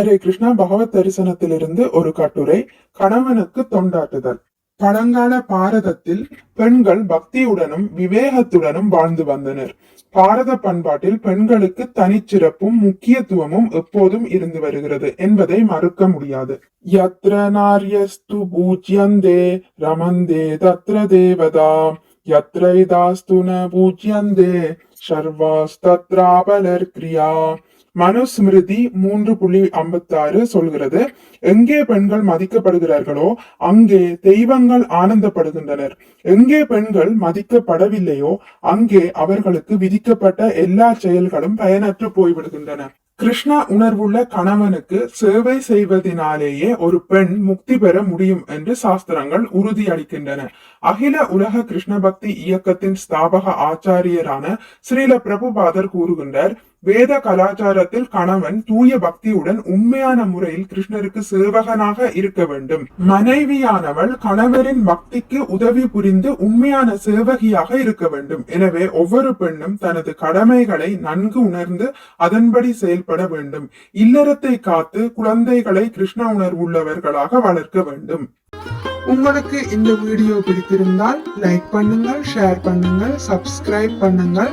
ஹரே கிருஷ்ணா பகவத் தரிசனத்திலிருந்து ஒரு கட்டுரை கணவனுக்கு தொண்டாட்டுதல் பழங்கால பாரதத்தில் பெண்கள் பக்தியுடனும் விவேகத்துடனும் வாழ்ந்து வந்தனர். பாரத பண்பாட்டில் பெண்களுக்கு தனிச்சிறப்பும் முக்கியத்துவமும் எப்போதும் இருந்து வருகிறது என்பதை மறுக்க முடியாது. யத்ர நாரியஸ்து பூஜ்யந்தே ரமந்தே தத்ர தேவதா யத்ரைதாஸ்து ந பூஜ்யந்தே சர்வாஸ்தத்ராபலர் கிரியா. மனுஸ்மிருதி மூன்று புள்ளி ஐம்பத்தாறு சொல்கிறது. எங்கே பெண்கள் மதிக்கப்படுகிறார்களோ அங்கே தெய்வங்கள் ஆனந்தப்படுகின்றனர். எங்கே பெண்கள் மதிக்கப்படவில்லையோ அங்கே அவர்களுக்கு விதிக்கப்பட்ட எல்லா செயல்களும் பயனற்று போய்விடுகின்றன. கிருஷ்ணா உணர்வுள்ள கணவனுக்கு சேவை செய்வதினாலேயே ஒரு பெண் முக்தி பெற முடியும் என்று சாஸ்திரங்கள் உறுதியளிக்கின்றன. அகில உலக கிருஷ்ண பக்தி இயக்கத்தின் ஸ்தாபக ஆச்சாரியரான ஸ்ரீல பிரபுபாதர் கூறுகின்றார் வேத கலாச்சாரத்தில் கணவன் தூய பக்தியுடன் உண்மையான முறையில் கிருஷ்ணருக்கு சேவகனாக இருக்க வேண்டும். மனைவியானவள் கணவரின் பக்திக்கு உதவி புரிந்து உண்மையான சேவகியாக இருக்க வேண்டும். எனவே ஒவ்வொரு பெண்ணும் தனது கடமைகளை நன்கு உணர்ந்து அதன்படி செயல்பட வேண்டும். இல்லறத்தை காத்து குழந்தைகளை கிருஷ்ண உணர்வுள்ளவர்களாக வளர்க்க வேண்டும். உங்களுக்கு இந்த வீடியோ பிடித்திருந்தால் லைக் பண்ணுங்கள் ஷேர் பண்ணுங்கள் சப்ஸ்கிரைப் பண்ணுங்கள்.